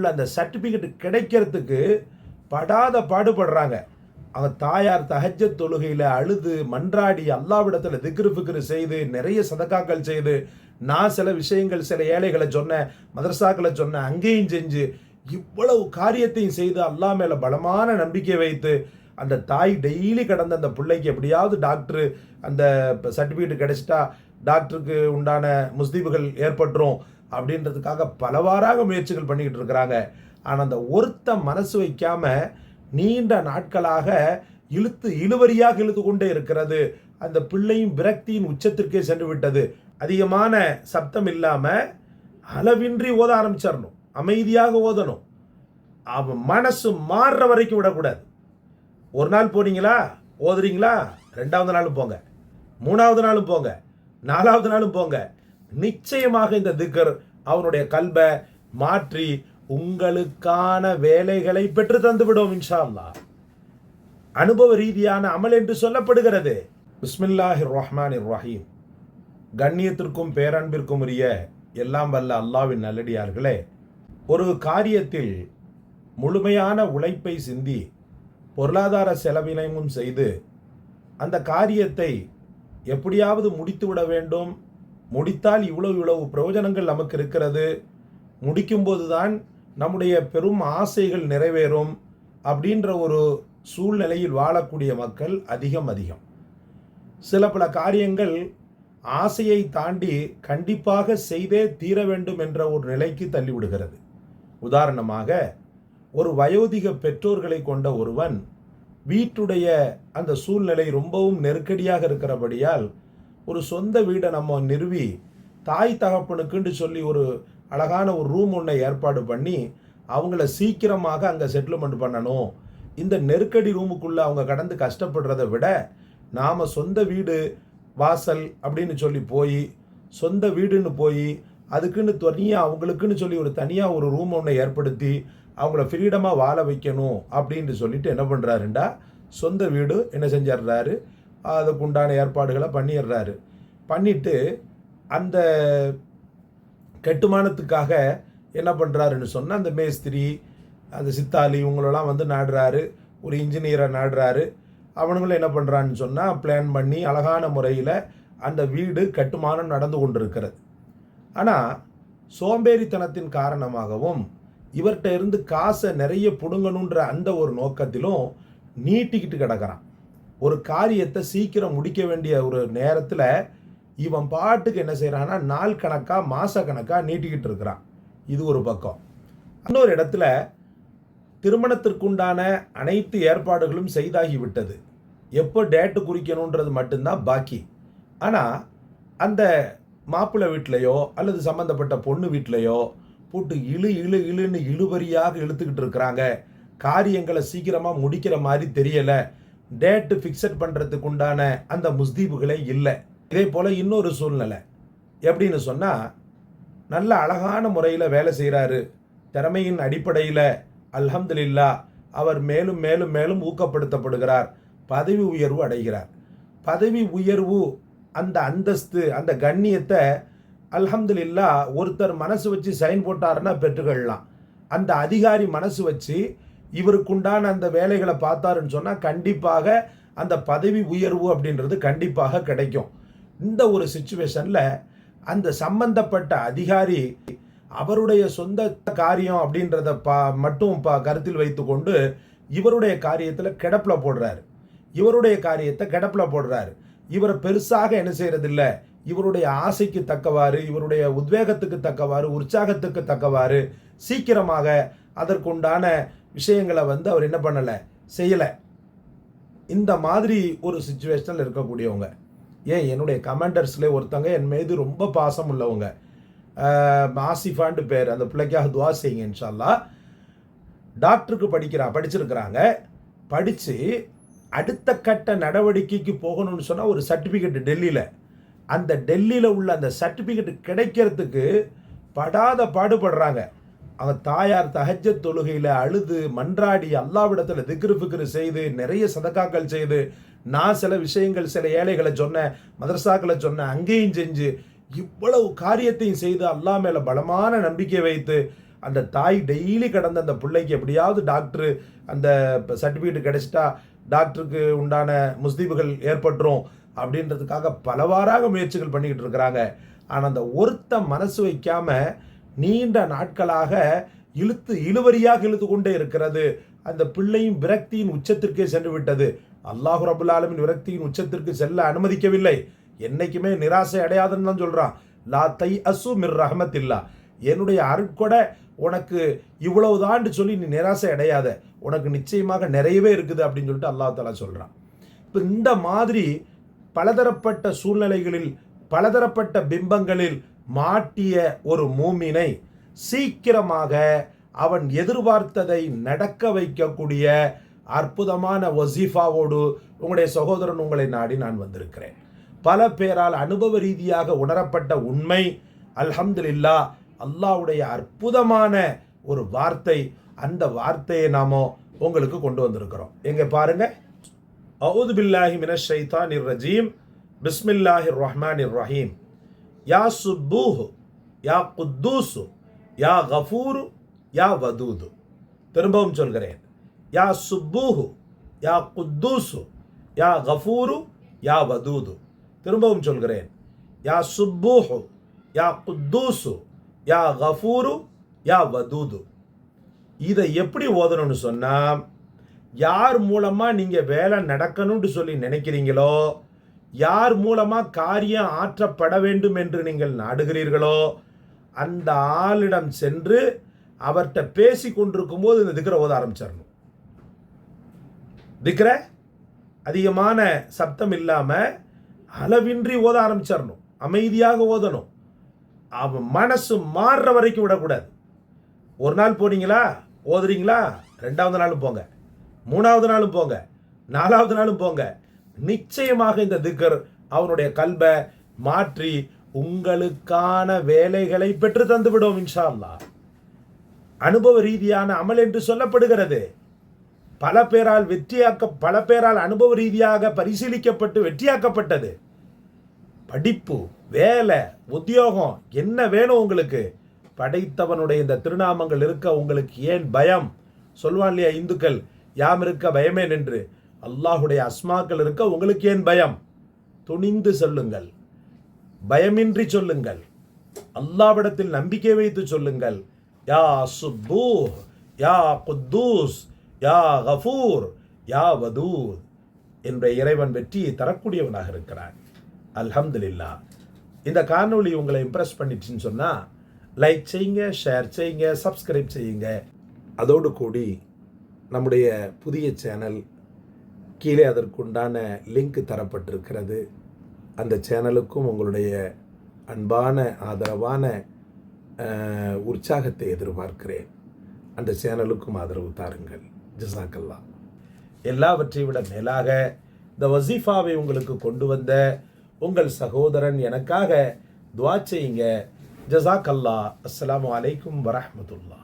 உள்ள அந்த சர்டிஃபிகேட் கிடைக்கிறதுக்கு படாத பாடுபடுறாங்க. அவங்க தாயார் தகஜ தொழுகையில் அழுது மன்றாடி அல்லாவிடத்தில் திக்ரு ஃபிக்ரு செய்து நிறைய சதக்காக்கள் செய்து நான் சில விஷயங்கள் சில ஏழைகளை சொன்னேன் மதரசாக்களை சொன்னேன் அங்கேயும் செஞ்சு இவ்வளவு காரியத்தையும் செய்து அல்லாஹ் மேலே பலமான நம்பிக்கை வைத்து அந்த தாய் டெய்லி கடந்த அந்த பிள்ளைக்கு எப்படியாவது டாக்டரு அந்த சர்டிஃபிகேட் கிடைச்சிட்டா டாக்டருக்கு உண்டான முஸ்தீபுகள் ஏற்பட்டுரும். அப்படின்றதுக்காக பலவாறாக முயற்சிகள் பண்ணிக்கிட்டு இருக்கிறாங்க. ஆனால் அந்த ஒருத்த மனசு வைக்காம நீண்ட நாட்களாக இழுத்து இழுவரியாக இழுத்து கொண்டே இருக்கிறது. அந்த பிள்ளையும் விரக்தியின் உச்சத்திற்கே சென்று விட்டது. அதிகமான சப்தம் இல்லாமல் அளவின்றி ஓத ஆரம்பிச்சிடணும். அமைதியாக ஓதணும். அவன் மனசு மாறுற வரைக்கும் விடக்கூடாது. ஒரு நாள் போனீங்களா? ஓதுறீங்களா? ரெண்டாவது நாளும் போங்க. மூணாவது நாளும் போங்க. நாலாவது நாளும் போங்க. நிச்சயமாக இந்த திக்கர் அவனுடைய கல்பை மாற்றி உங்களுக்கான வேலைகளை பெற்று தந்துவிடும் இன்ஷா அல்லாஹ் அனுபவ ரீதியான அமல் என்று சொல்லப்படுகிறது. பிஸ்மில்லாஹி ரஹ்மான் ரஹீம் கண்ணியத்திற்கும் பேரன்பிற்கும் உரிய எல்லாம் வல்ல அல்லாவின் நல்லடியார்களே ஒரு காரியத்தில் முழுமையான உழைப்பை சிந்தி பொருளாதார செலவினையும் செய்து அந்த காரியத்தை எப்படியாவது முடித்துவிட வேண்டும் முடித்தால் இவ்வளவு இவ்வளவு பிரயோஜனங்கள் நமக்கு இருக்கிறது. முடிக்கும்போது தான் நம்முடைய பெரும் ஆசைகள் நிறைவேறும் அப்படின்ற ஒரு சூழ்நிலையில் வாழக்கூடிய மக்கள் அதிகம் அதிகம். சில பல காரியங்கள் ஆசையை தாண்டி கண்டிப்பாக செய்தே தீர வேண்டும் என்ற ஒரு நிலைக்கு தள்ளிவிடுகிறது. உதாரணமாக ஒரு வயோதிக பெற்றோர்களை கொண்ட ஒருவன் வீட்டுடைய அந்த சூழ்நிலை ரொம்பவும் நெருக்கடியாக இருக்கிறபடியால் ஒரு சொந்த வீடை நம்ம நிறுவி தாய் தகப்பனுக்குன்னு சொல்லி ஒரு அழகான ஒரு ரூம் ஒன்றை ஏற்பாடு பண்ணி அவங்கள சீக்கிரமாக அங்கே செட்டில்மெண்ட் பண்ணணும். இந்த நெருக்கடி ரூமுக்குள்ளே அவங்க கடந்து கஷ்டப்படுறத விட நாம் சொந்த வீடு வாசல் அப்படின்னு சொல்லி போய் சொந்த வீடுன்னு போய் அதுக்குன்னு தனியாக அவங்களுக்குன்னு சொல்லி ஒரு தனியாக ஒரு ரூம் ஒன்றை ஏற்படுத்தி அவங்கள ஃப்ரீடமாக வாழ வைக்கணும் அப்படின்னு சொல்லிட்டு என்ன பண்ணுறாருண்டா சொந்த வீடு என்ன செஞ்சிடுறாரு? அதுக்கு உண்டான ஏற்பாடுகளை பண்ணிடுறாரு. பண்ணிட்டு அந்த கட்டுமானத்துக்காக என்ன பண்ணுறாருன்னு சொன்னால் அந்த மேஸ்திரி அந்த சித்தாளி இவங்களெல்லாம் வந்து நாடுறாரு. ஒரு இன்ஜினியரை நாடுறாரு. அவனுங்களும் என்ன பண்ணுறான்னு சொன்னால் பிளான் பண்ணி அழகான முறையில் அந்த வீடு கட்டுமானம் நடந்து கொண்டிருக்கிறது. ஆனால் சோம்பேறித்தனத்தின் காரணமாகவும் இவர்கிட்ட இருந்து காசை நிறைய புடுங்கணுன்ற அந்த ஒரு நோக்கத்திலும் நீட்டிக்கிட்டு கிடக்கிறான். ஒரு காரியத்தை சீக்கிரம் முடிக்க வேண்டிய ஒரு நேரத்தில் இவன் பாட்டுக்கு என்ன செய்கிறான்னா நாள் கணக்காக மாத கணக்காக நீட்டிக்கிட்டு இருக்கிறான். இது ஒரு பக்கம். இன்னொரு இடத்துல திருமணத்திற்குண்டான அனைத்து ஏற்பாடுகளும் செய்தாகிவிட்டது எப்போ டேட்டு குறிக்கணுன்றது மட்டும்தான் பாக்கி. ஆனால் அந்த மாப்பிள்ளை வீட்லேயோ அல்லது சம்மந்தப்பட்ட பொண்ணு வீட்லேயோ போட்டு இழு இழு இழுன்னு இழுபறியாக இழுத்துக்கிட்டு இருக்கிறாங்க. காரியங்களை சீக்கிரமாக முடிக்கிற மாதிரி தெரியலை. டேட்டு ஃபிக்ஸட் பண்ணுறதுக்கு உண்டான அந்த முஸ்தீபுகளே இல்லை. இதே போல் இன்னொரு சூழ்நிலை. எப்படின்னு சொன்னால் நல்ல அழகான முறையில் வேலை செய்கிறாரு திறமையின் அடிப்படையில் அல்ஹம்துலில்லா அவர் மேலும் மேலும் மேலும் ஊக்கப்படுத்தப்படுகிறார். பதவி உயர்வு அடைகிறார். பதவி உயர்வு அந்த அந்தஸ்து அந்த கண்ணியத்தை அல்ஹம்துலில்லா ஒருத்தர் மனசு வச்சு சைன் போட்டாருன்னா பெற்றுக்கொள்ளலாம். அந்த அதிகாரி மனசு வச்சு இவருக்குண்டான அந்த வேலைகளை பார்த்தாருன்னு சொன்னால் கண்டிப்பாக அந்த பதவி உயர்வு அப்படின்றது கண்டிப்பாக கிடைக்கும். இந்த ஒரு சுச்சுவேஷனில் அந்த சம்பந்தப்பட்ட அதிகாரி அவருடைய சொந்த காரியம் அப்படின்றத பா மட்டும் பா கருத்தில் வைத்துக்கொண்டு இவருடைய காரியத்தில் கிடப்பில் போடுறாரு. இவருடைய காரியத்தை கிடப்பில் போடுறாரு. இவரை பெருசாக என்ன செய்யறதில்ல. இவருடைய ஆசைக்கு தக்கவாறு இவருடைய உத்வேகத்துக்கு தக்கவாறு உற்சாகத்துக்கு தக்கவாறு சீக்கிரமாக அதற்குண்டான விஷயங்களை வந்து அவர் என்ன பண்ணலை செய்யலை. இந்த மாதிரி ஒரு சுச்சுவேஷனில் இருக்கக்கூடியவங்க ஏன் என்னுடைய கமாண்டர்ஸ்லேயே ஒருத்தவங்க என் மீது ரொம்ப பாசம் உள்ளவங்க ஆஹ் ஆசிஃபான்ட்டு பேர் அந்த பிள்ளைக்காக துவா செய்யுங்க இன்ஷால்லா டாக்டருக்கு படிக்கிறா படிச்சிருக்கிறாங்க. படித்து அடுத்த கட்ட நடவடிக்கைக்கு போகணும்னு சொன்னால் ஒரு சர்டிஃபிகேட் டெல்லியில். அந்த டெல்லியில் உள்ள அந்த சர்டிஃபிகேட் கிடைக்கிறதுக்கு படாத பாடுபடுறாங்க. அவன் தாயார் தஹஜ தொழுகையில் அழுது மன்றாடி அல்லாவிடத்தில் திக்ரு ஃபிக்ரு செய்து நிறைய சதக்காக்கள் செய்து நான் சில விஷயங்கள் சில ஏழைகளை சொன்னேன் மதரசாக்களை சொன்னேன் அங்கேயும் செஞ்சு இவ்வளவு காரியத்தையும் செய்து அல்லாஹ் மேலே பலமான நம்பிக்கை வைத்து அந்த தாய் டெய்லி கடந்த அந்த பிள்ளைக்கு எப்படியாவது டாக்டரு அந்த சர்டிஃபிகேட் கிடைச்சிட்டா டாக்டருக்கு உண்டான முஸ்தீபுகள் ஏற்பட்டுரும் அப்படின்றதுக்காக பலவாறாக முயற்சிகள் பண்ணிக்கிட்டு இருக்கிறாங்க. ஆனால் அந்த ஒருத்த மனசு வைக்காமல் நீண்ட நாட்களாக இழுத்து இழுவரியாக இழுத்து கொண்டே இருக்கிறது. அந்த பிள்ளையும் விரக்தியின் உச்சத்திற்கே சென்று விட்டது. அல்லாஹு ரபுல்லாலமின் விரக்தியின் உச்சத்திற்கு செல்ல அனுமதிக்கவில்லை. என்னைக்குமே நிராசை அடையாதுன்னு தான் சொல்கிறான் லா தை அசு மிர் ரஹமத்தில்லா என்னுடைய அருட்கொடை உனக்கு இவ்வளவுதான்னு சொல்லி நீ நிராசை அடையாத. உனக்கு நிச்சயமாக நிறையவே இருக்குது அப்படின்னு சொல்லிட்டு அல்லாஹ் தாலா சொல்கிறான் இப்போ இந்த மாதிரி பலதரப்பட்ட சூழ்நிலைகளில் பலதரப்பட்ட பிம்பங்களில் மாட்டிய ஒரு மூமினை சீக்கிரமாக அவன் எதிர்பார்த்ததை நடக்க வைக்கக்கூடிய அற்புதமான வசீஃபாவோடு உங்களுடைய சகோதரன் உங்களை நாடி நான் வந்திருக்கிறேன். பல பேரால் அனுபவ ரீதியாக உணரப்பட்ட உண்மை அல்ஹம்துலில்லா அல்லாவுடைய அற்புதமான ஒரு வார்த்தை அந்த வார்த்தையை நாம உங்களுக்கு கொண்டு வந்திருக்கிறோம். எங்க பாருங்க. அவுது பில்லாஹி மினஷ் ஷைத்தானிர் ரஜீம். பிஸ்மில்லாஹிர் ரஹ்மானிர் ரஹீம். யா சுப்பூஹு யா குத்தூசு யா கஃபூரு யா வதூது. திரும்பவும் சொல்கிறேன். யா சுப்பூஹு யா குத்தூசு யா கஃபூரு யா வதூது. திரும்பவும் சொல்கிறேன். யா சுப்பூஹு யா குத்தூசு யா கஃபூரு யா வதூது. இதை எப்படி ஓதணும்னு சொன்னால் யார் மூலமாக நீங்கள் வேலை நடக்கணும்னு சொல்லி நினைக்கிறீங்களோ யார் மூலமாக காரியம் ஆற்றப்பட வேண்டும் என்று நீங்கள் நாடுகிறீர்களோ அந்த ஆளிடம் சென்று அவர்கிட்ட பேசி கொண்டிருக்கும் போது இந்த திக்கரை ஓத ஆரம்பிச்சிடணும் திக்கரை அதிகமான சப்தம் இல்லாமல் அளவின்றி ஓத ஆரம்பிச்சிடணும் அமைதியாக ஓதணும். அவன் மனசு மாறுற வரைக்கும் விடக்கூடாது. ஒரு நாள் போனீங்களா? ஓதுறீங்களா? ரெண்டாவது நாளும் போங்க. மூணாவது நாளும் போங்க. நாலாவது நாளும் போங்க. நிச்சயமாக இந்த திக்கர் அவனுடைய கல்பை மாற்றி உங்களுக்கான வேலைகளை பெற்று தந்துவிடும் இன்ஷா அல்லாஹ் அனுபவ ரீதியான அமல் என்று சொல்லப்படுகிறது. பல பேரால் வெற்றியாக்க பல பேரால் அனுபவ ரீதியாக பரிசீலிக்கப்பட்டு வெற்றியாக்கப்பட்டது. படிப்பு வேலை உத்தியோகம் என்ன வேணும் உங்களுக்கு? படைத்தவனுடைய இந்த திருநாமங்கள் இருக்க உங்களுக்கு ஏன் பயம்? சொல்வான் இல்லையா இந்துக்கள்? யாம் இருக்க பயமே நின்று அல்லாஹுடைய அஸ்மாக்கள் இருக்க உங்களுக்கு ஏன் பயம்? துணிந்து சொல்லுங்கள். பயமின்றி சொல்லுங்கள். அல்லாவிடத்தில் நம்பிக்கை வைத்து சொல்லுங்கள். யா சுப்பு யா குத்தூஸ் யா கஃபூர் யா வதூர் என்ற இறைவன் வெற்றியை தரக்கூடியவனாக இருக்கிறான். அல்ஹம்துலில்லா இந்த காணொளி உங்களை இம்ப்ரெஸ் பண்ணிடுச்சுன்னு சொன்னால் லைக் செய்யுங்க ஷேர் செய்யுங்க சப்ஸ்கிரைப் செய்யுங்க. அதோடு கூடி நம்முடைய புதிய சேனல் கீழே அதற்குண்டான லிங்க் தரப்பட்டிருக்கிறது. அந்த சேனலுக்கும் உங்களுடைய அன்பான ஆதரவான உற்சாகத்தை எதிர்பார்க்கிறேன். அந்த சேனலுக்கும் ஆதரவு தாருங்கள். ஜிசாக்கல்லா எல்லாவற்றை விட மேலாக இந்த வசீஃபாவை உங்களுக்கு கொண்டு வந்த உங்கள் சகோதரன் எனக்காக துவா செய்யுங்க. ஜசாக்கல்லா அஸ்லாம் அலைக்கும் வரமத்துல்லா